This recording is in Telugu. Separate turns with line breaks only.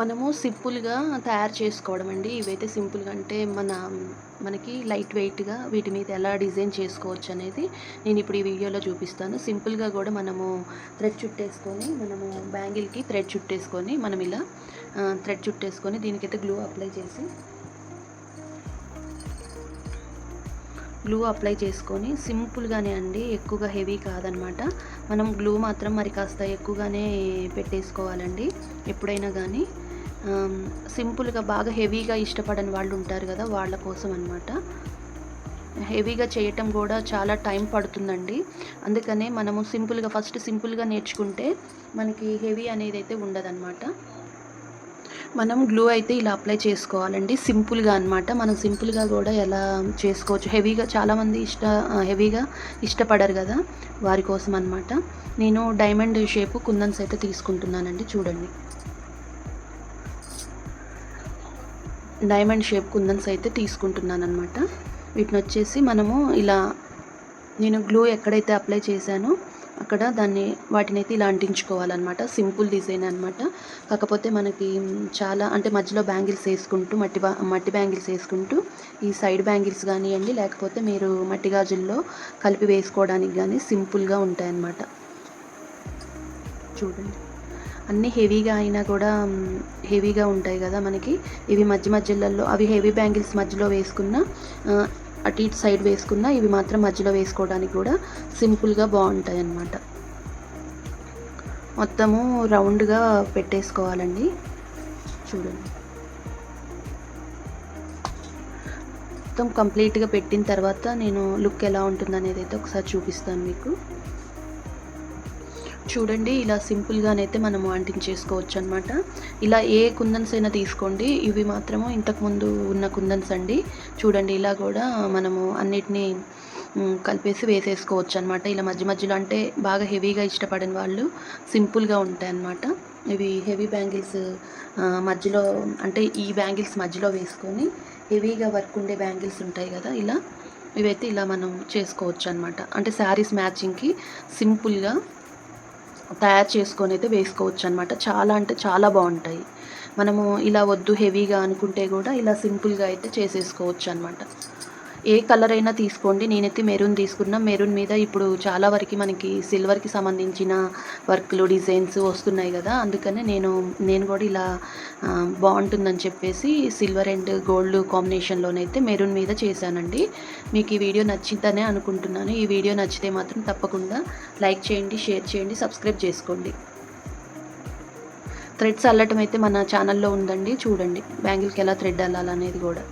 మనము సింపుల్‌గా తయారు చేసుకోవడం అండి. ఇవైతే సింపుల్‌గా అంటే మన మనకి లైట్ వెయిట్‌గా వీటి మీద ఎలా డిజైన్ చేసుకోవచ్చు అనేది నేను ఇప్పుడు ఈ వీడియోలో చూపిస్తాను. సింపుల్‌గా కూడా మనము థ్రెడ్ చుట్టేసుకొని మనము బ్యాంగిల్‌కి థ్రెడ్ చుట్టేసుకొని మనం ఇలా థ్రెడ్ చుట్టేసుకొని దీనికైతే గ్లూ అప్లై చేసి గ్లూ అప్లై చేసుకొని సింపుల్‌గానే అండి. ఎక్కువగా హెవీ కాదనమాట. మనం గ్లూ మాత్రం మరి కాస్త ఎక్కువగానే పెట్టేసుకోవాలండి. ఎప్పుడైనా కానీ సింపుల్‌గా బాగా హెవీగా ఇష్టపడని వాళ్ళు ఉంటారు కదా వాళ్ళ కోసం అనమాట. హెవీగా చేయటం కూడా చాలా టైం పడుతుందండి. అందుకనే మనము సింపుల్‌గా ఫస్ట్ సింపుల్‌గా నేర్చుకుంటే మనకి హెవీ అనేది అయితే ఉండదనమాట. మనం గ్లూ అయితే ఇలా అప్లై చేసుకోవాలండి. సింపుల్‌గా అనమాట. మనం సింపుల్‌గా కూడా ఎలా చేసుకోవచ్చు. హెవీగా చాలామంది ఇష్ట హెవీగా ఇష్టపడరు కదా వారి కోసం అనమాట. నేను డైమండ్ షేపు కుందన్స్ అయితే తీసుకుంటున్నానండి చూడండి. డైమండ్ షేప్ కుందన్స్ అయితే తీసుకుంటున్నానమాట వీటిని వచ్చేసి మనము ఇలా నేను గ్లూ ఎక్కడైతే అప్లై చేశానో అక్కడ దాన్ని వాటిని అయితే ఇలా అంటించుకోవాలన్నమాట సింపుల్ డిజైన్ అనమాట. కాకపోతే మనకి చాలా అంటే మధ్యలో బ్యాంగిల్స్ వేసుకుంటూ మట్టి మట్టి బ్యాంగిల్స్ వేసుకుంటూ ఈ సైడ్ బ్యాంగిల్స్ కానివ్వండి లేకపోతే మీరు మట్టి గాజుల్లో కలిపి వేసుకోవడానికి కానీ సింపుల్‌గా ఉంటాయన్నమాట. చూడండి. అన్నీ హెవీగా అయినా కూడా హెవీగా ఉంటాయి కదా మనకి. ఇవి మధ్య మధ్యలలో అవి హెవీ బ్యాంగిల్స్ మధ్యలో వేసుకున్న అటు ఇటు సైడ్ వేసుకున్న ఇవి మాత్రం మధ్యలో వేసుకోవడానికి కూడా సింపుల్‌గా బాగుంటాయి అన్నమాట మొత్తము రౌండ్‌గా పెట్టేసుకోవాలండి. చూడండి. మొత్తం కంప్లీట్‌గా పెట్టిన తర్వాత నేను లుక్ ఎలా ఉంటుందనేది అయితే ఒకసారి చూపిస్తాను మీకు. చూడండి ఇలా సింపుల్‌గానైతే మనము అంటించేసుకోవచ్చనమాట. ఇలా ఏ కుందన్స్ అయినా తీసుకోండి. ఇవి మాత్రము ఇంతకుముందు ఉన్న కుందన్స్ అండి. చూడండి ఇలా కూడా మనము అన్నిటినీ కలిపేసి వేసేసుకోవచ్చు అనమాట ఇలా మధ్య మధ్యలో అంటే బాగా హెవీగా ఇష్టపడని వాళ్ళు సింపుల్‌గా ఉంటాయన్నమాట. ఇవి హెవీ బ్యాంగిల్స్ మధ్యలో అంటే ఈ బ్యాంగిల్స్ మధ్యలో వేసుకొని హెవీగా వర్క్ ఉండే బ్యాంగిల్స్ ఉంటాయి కదా ఇలా ఇవైతే ఇలా మనం చేసుకోవచ్చు అనమాట అంటే శారీస్ మ్యాచింగ్‌కి సింపుల్‌గా తయారు చేసుకుని అయితే వేసుకోవచ్చు అనమాట చాలా అంటే చాలా బాగుంటాయి. మనము ఇలా వద్దు హెవీగా అనుకుంటే కూడా ఇలా సింపుల్‌గా అయితే చేసేసుకోవచ్చు అనమాట ఏ కలర్ అయినా తీసుకోండి. నేనైతే మెరూన్ తీసుకున్నా. మెరూన్ మీద ఇప్పుడు చాలా వరకు మనకి సిల్వర్‌కి సంబంధించిన వర్క్లు డిజైన్స్ వస్తున్నాయి కదా అందుకనే నేను నేను కూడా ఇలా బాగుంటుందని చెప్పేసి సిల్వర్ అండ్ గోల్డ్ కాంబినేషన్‌లోనైతే మెరూన్ మీద చేశానండి. మీకు ఈ వీడియో నచ్చిందనే అనుకుంటున్నాను. ఈ వీడియో నచ్చితే మాత్రం తప్పకుండా లైక్ చేయండి, షేర్ చేయండి, సబ్స్క్రైబ్ చేసుకోండి. థ్రెడ్స్ అల్లటం అయితే మన ఛానల్‌లో ఉందండి. చూడండి. బ్యాంగిల్‌కి ఎలా థ్రెడ్ అల్లాలనేది కూడా